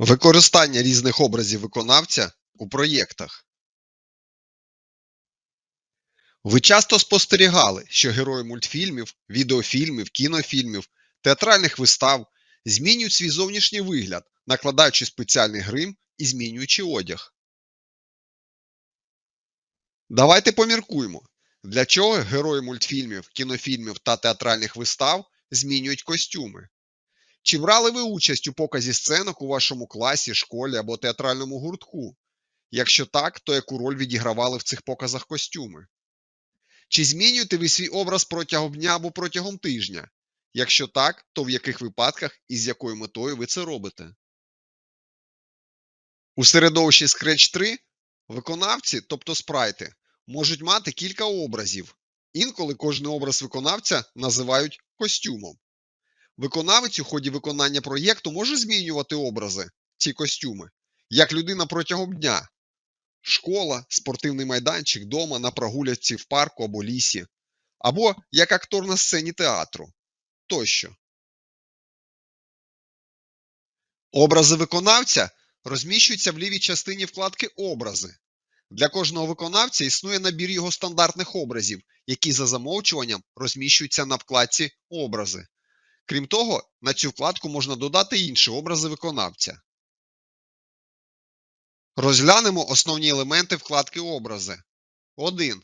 Використання різних образів виконавця у проєктах. Ви часто спостерігали, що герої мультфільмів, відеофільмів, кінофільмів, театральних вистав змінюють свій зовнішній вигляд, накладаючи спеціальний грим і змінюючи одяг. Давайте поміркуємо, для чого герої мультфільмів, кінофільмів та театральних вистав змінюють костюми. Чи брали ви участь у показі сценок у вашому класі, школі або театральному гуртку? Якщо так, то яку роль відігравали в цих показах костюми? Чи змінюєте ви свій образ протягом дня або протягом тижня? Якщо так, то в яких випадках і з якою метою ви це робите? У середовищі Scratch 3 виконавці, тобто спрайти, можуть мати кілька образів. Інколи кожен образ виконавця називають костюмом. Виконавець у ході виконання проєкту може змінювати образи, ці костюми, як людина протягом дня. Школа, спортивний майданчик, дома, на прогулянці в парку або лісі, або як актор на сцені театру тощо. Образи виконавця розміщуються в лівій частині вкладки Образи. Для кожного виконавця існує набір його стандартних образів, які за замовчуванням розміщуються на вкладці Образи. Крім того, на цю вкладку можна додати інші образи виконавця. Розглянемо основні елементи вкладки Образи. 1.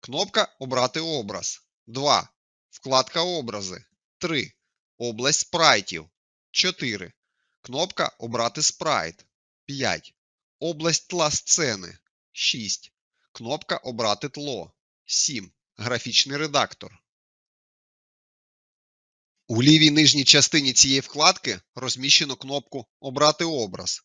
Кнопка Обрати образ. 2. Вкладка Образи. 3. Область спрайтів. 4. Кнопка Обрати спрайт. 5. Область тла сцени. 6. Кнопка Обрати тло. 7. Графічний редактор. У лівій нижній частині цієї вкладки розміщено кнопку Обрати образ.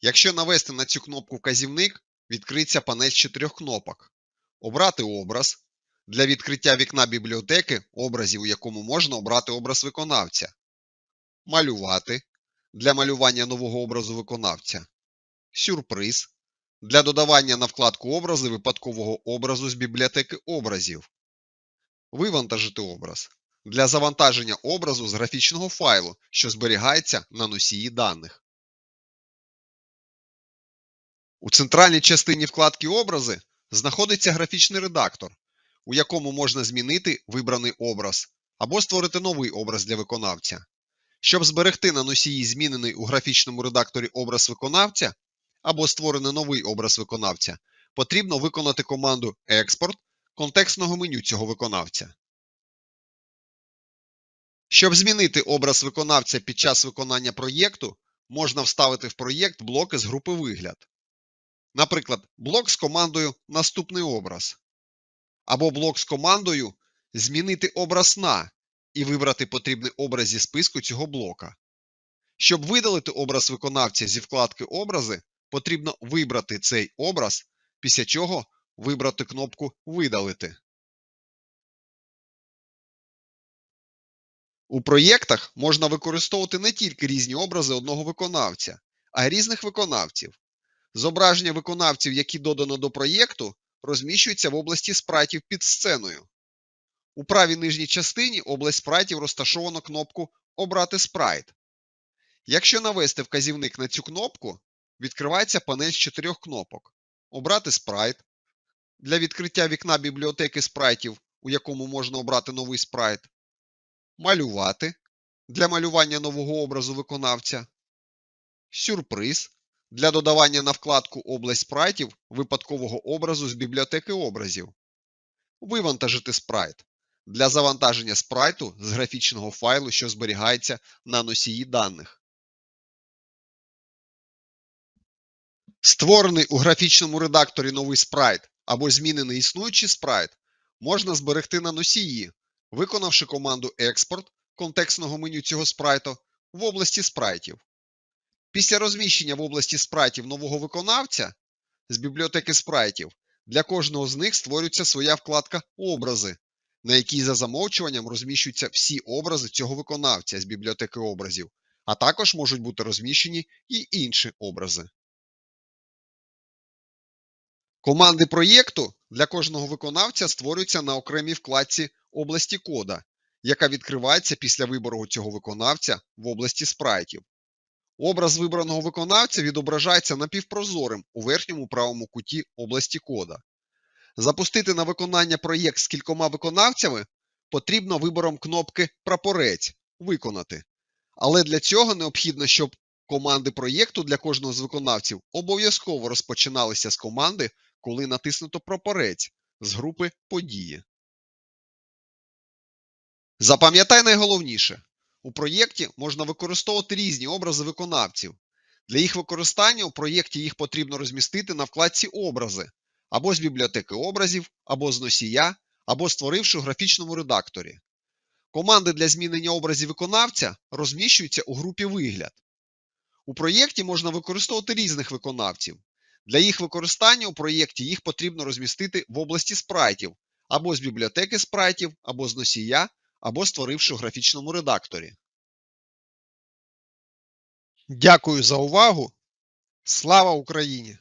Якщо навести на цю кнопку вказівник, відкриється панель з чотирьох кнопок. Обрати образ. Для відкриття вікна бібліотеки образів, у якому можна обрати образ виконавця. Малювати. Для малювання нового образу виконавця. Сюрприз. Для додавання на вкладку образи випадкового образу з бібліотеки образів. Вивантажити образ. Для завантаження образу з графічного файлу, що зберігається на носії даних. У центральній частині вкладки Образи знаходиться графічний редактор, у якому можна змінити вибраний образ або створити новий образ для виконавця. Щоб зберегти на носії змінений у графічному редакторі образ виконавця або створений новий образ виконавця, потрібно виконати команду Експорт контекстного меню цього виконавця. Щоб змінити образ виконавця під час виконання проєкту, можна вставити в проєкт блоки з групи вигляд. Наприклад, блок з командою Наступний образ. Або блок з командою Змінити образ на і вибрати потрібний образ зі списку цього блока. Щоб видалити образ виконавця зі вкладки Образи, потрібно вибрати цей образ, після чого вибрати кнопку Видалити. У проєктах можна використовувати не тільки різні образи одного виконавця, а й різних виконавців. Зображення виконавців, які додано до проєкту, розміщуються в області спрайтів під сценою. У правій нижній частині область спрайтів розташовано кнопку Обрати спрайт. Якщо навести вказівник на цю кнопку, відкривається панель з чотирьох кнопок: Обрати спрайт. Для відкриття вікна бібліотеки спрайтів, у якому можна обрати новий спрайт. Малювати для малювання нового образу виконавця. Сюрприз для додавання на вкладку Область спрайтів випадкового образу з бібліотеки образів. Вивантажити спрайт для завантаження спрайту з графічного файлу, що зберігається на носії даних. Створений у графічному редакторі новий спрайт або змінений існуючий спрайт можна зберегти на носії, виконавши команду Експорт контекстного меню цього спрайту в області спрайтів. Після розміщення в області спрайтів нового виконавця з бібліотеки спрайтів для кожного з них створюється своя вкладка Образи, на якій за замовчуванням розміщуються всі образи цього виконавця з бібліотеки образів, а також можуть бути розміщені і інші образи. Команди проєкту для кожного виконавця створюються на окремій вкладці області кода, яка відкривається після вибору цього виконавця в області спрайтів. Образ вибраного виконавця відображається напівпрозорим у верхньому правому куті області кода. Запустити на виконання проєкт з кількома виконавцями потрібно вибором кнопки Прапорець Виконати. Але для цього необхідно, щоб команди проєкту для кожного з виконавців обов'язково розпочиналися з команди, коли натиснуто прапорець з групи Події. Запам'ятай найголовніше. У проєкті можна використовувати різні образи виконавців. Для їх використання у проєкті їх потрібно розмістити на вкладці Образи або з бібліотеки образів, або з носія, або створивши у графічному редакторі. Команди для змінення образів виконавця розміщуються у групі Вигляд. У проєкті можна використовувати різних виконавців. Для їх використання у проєкті їх потрібно розмістити в області спрайтів або з бібліотеки спрайтів, або з носія, або створивши в графічному редакторі. Дякую за увагу. Слава Україні!